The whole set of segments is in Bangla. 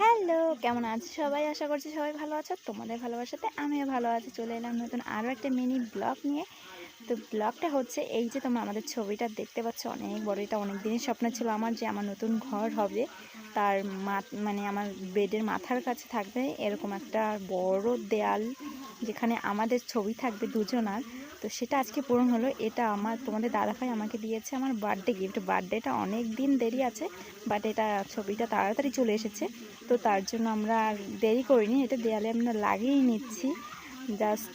হ্যালো, কেমন আছো সবাই? আশা করছি সবাই ভালো আছো। তোমাদের ভালোবাসাতে আমিও ভালো আছি। চলে এলাম নতুন আরও একটা মিনি ব্লগ নিয়ে। তো ব্লগটা হচ্ছে এই যে তোমরা আমাদের ছবিটা দেখতে পাচ্ছ, অনেক বড় এটা অনেক দিনের স্বপ্ন ছিল আমার যে আমার নতুন ঘর হবে। তার মানে আমার বেডের মাথার কাছে থাকবে। এরকম একটা বড় দেয়াল যেখানে আমাদের ছবি থাকবে দুজনার, তো সেটা আজকে পূরণ হলো। এটা আমার, তোমাদের দাদাভাই আমাকে দিয়েছে আমার বার্থডে গিফট বার্থডেটা অনেক দিন দেরি আছে বাট এটা ছবিটা তাড়াতাড়ি চলে এসেছে। তো তার জন্য আমরা আর দেরি করিনি, এটা দেয়ালে আমরা লাগিয়েই নিচ্ছি। জাস্ট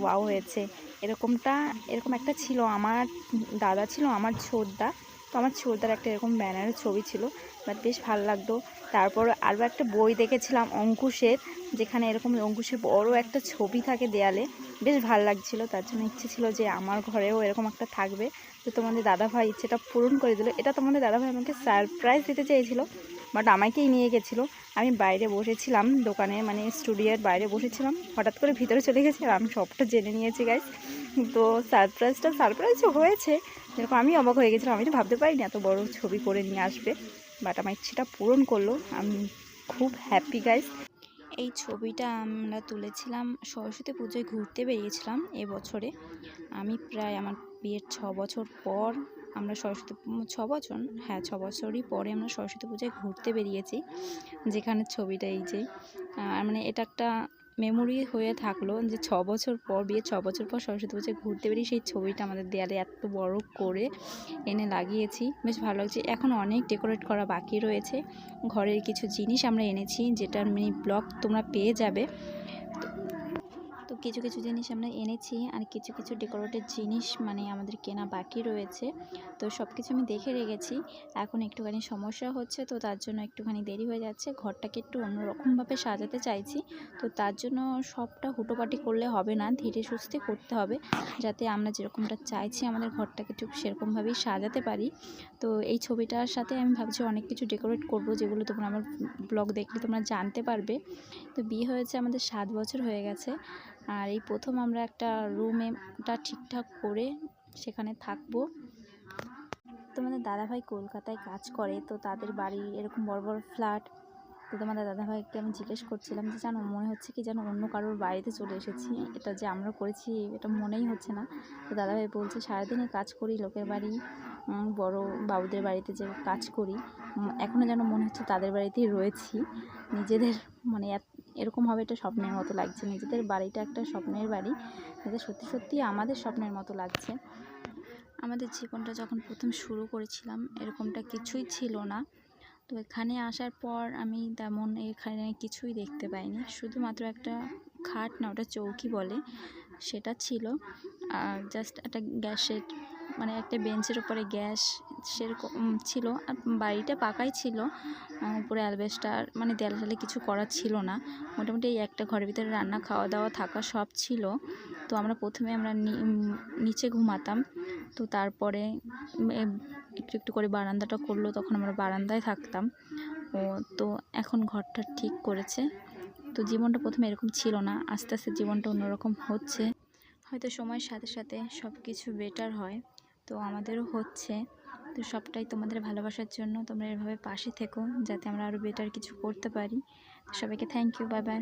ওয়াও হয়েছে। এরকমটা, এরকম একটা ছিল আমার, দাদা ছিল আমার ছোটদা। আমার ছোটদার একটা এরকম ব্যানারের ছবি ছিল বাট বেশ ভালো লাগতো। তারপর আরও একটা বই দেখেছিলাম, অঙ্কুশের, যেখানে এরকম অঙ্কুশের বড় একটা ছবি থাকে দেয়ালে। বেশ ভালো লাগছিল, তার জন্য ইচ্ছে ছিল যে আমার ঘরেও এরকম একটা থাকবে। তো তোমাদের দাদাভাই ইচ্ছেটা পূরণ করে দিল। এটা তোমাদের দাদাভাই আমাকে সারপ্রাইজ দিতে চেয়েছিল বাট আমাকেই নিয়ে গেছিল। আমি বাইরে বসেছিলাম দোকানে মানে স্টুডিওর বাইরে বসেছিলাম। হঠাৎ করে ভিতরে চলে গেছি আর আমি সবটা জেনে নিয়েছি গাইজ তো সারপ্রাইজটা সারপ্রাইজও হয়েছে। যেরকম আমি অবাক হয়ে গেছিলাম, আমি তো ভাবতে পারিনি এত বড় ছবি করে নিয়ে আসবে। বাট আমার ইচ্ছেটা পূরণ করল। আমি খুব হ্যাপি গাইজ এই ছবিটা আমরা তুলেছিলাম সরস্বতী পুজোয় ঘুরতে বেরিয়েছিলাম এবছরে আমি প্রায় আমার বিয়ের ছ বছর পর আমরা সরস্বতী ছ বছর হ্যাঁ ছ বছরই পরে আমরা সরস্বতী পূজায় ঘুরতে বেরিয়েছি। যেখানে ছবিটা এই যে মানে এটা একটা মেমোরি হয়ে থাকল যে ছ বছর পর বিয়ে ছ বছর পর সরস্বতী পুজো ঘুরতে বেরিয়ে সেই ছবিটা আমাদের দেয়ালে এত বড় করে এনে লাগিয়েছি। বেশ ভালো লাগছে। এখন অনেক ডেকোরেট করা বাকি রয়েছে। ঘরের কিছু জিনিস আমরা এনেছি যেটার মিনি ব্লগ তোমরা পেয়ে যাবে। কিছু কিছু জিনিস আমরা এনেছি আর কিছু কিছু ডেকোরেটেড জিনিস মানে আমাদের কেনা বাকি রয়েছে। তো সব কিছু আমি দেখে রেখেছি। এখন একটুখানি সমস্যা হচ্ছে, তো তার জন্য একটুখানি দেরি হয়ে যাচ্ছে। ঘরটাকে একটু অন্যরকমভাবে সাজাতে চাইছি। তো তার জন্য সবটা হুটোপাটি করলে হবে না, ধীরে সুস্থে করতে হবে, যাতে আমরা যেরকমটা চাইছি আমাদের ঘরটাকে ঠিক সেরকমভাবেই সাজাতে পারি। তো এই ছবিটার সাথে আমি ভাবছি অনেক কিছু ডেকোরেট করব, যেগুলো তোমরা আমার ব্লগ দেখলে তোমরা জানতে পারবে। তো বিয়ে হয়েছে আমাদের সাত বছর হয়ে গেছে। আর এই প্রথম আমরা একটা রুমেটা ঠিকঠাক করে সেখানে থাকব। তোমাদের দাদাভাই কলকাতায় কাজ করে, তো তাদের বাড়ি এরকম বড় বড় ফ্ল্যাট তো তোমাদের দাদাভাইকে আমি জিজ্ঞেস করছিলাম যে, জানো, মনে হচ্ছে কি যেন অন্য কারোর বাড়িতে চলে এসেছি? এটা যে আমরা করেছি, এটা মনেই হচ্ছে না। তো দাদাভাই বলছে, সারাদিনই কাজ করি, লোকের বাড়ি বড় বাবুদের বাড়িতে যে কাজ করি এখনও যেন মনে হচ্ছে তাদের বাড়িতেই রয়েছি। নিজেদের মানে এরকম হবে এটা স্বপ্নের মতো লাগছে। নিজেদের বাড়িটা একটা স্বপ্নের বাড়ি। এটা সত্যি সত্যি আমাদের স্বপ্নের মতো লাগছে। আমাদের জীবনটা যখন প্রথম শুরু করেছিলাম, এরকমটা কিছুই ছিল না। তো এখানে আসার পর আমি তেমন এখানে কিছুই দেখতে পাইনি। শুধুমাত্র একটা খাট না, ওটা চৌকি বলে, সেটা ছিল। আর জাস্ট একটা গ্যাসের মানে একটা বেঞ্চের উপরে গ্যাস সেরকম ছিল। আর বাড়িটা পাকাই ছিল। উপরে অ্যালবেস্টার মানে দেয়ালে টেয়ালে কিছু করা ছিল না। মোটামুটি এই একটা ঘরের ভিতরে রান্না খাওয়া দাওয়া থাকা সব ছিল। তো আমরা প্রথমে আমরা নিচে ঘুমাতাম। তো তারপরে একটু একটু করে বারান্দাটা করল। তখন আমরা বারান্দায় থাকতাম। ও, তো এখন ঘরটা ঠিক করেছে। তো জীবনটা প্রথমে এরকম ছিল না। আস্তে আস্তে জীবনটা অন্যরকম হচ্ছে। হয়তো সময়ের সাথে সাথে সব কিছু বেটার হয়। তো আমাদেরও হচ্ছে। তো সবটাই তোমাদের ভালোবাসার জন্য তোমরা এভাবে পাশে থেকো যাতে আমরা আরও বেটার কিছু করতে পারি। সবাইকে থ্যাংক ইউ বাই বাই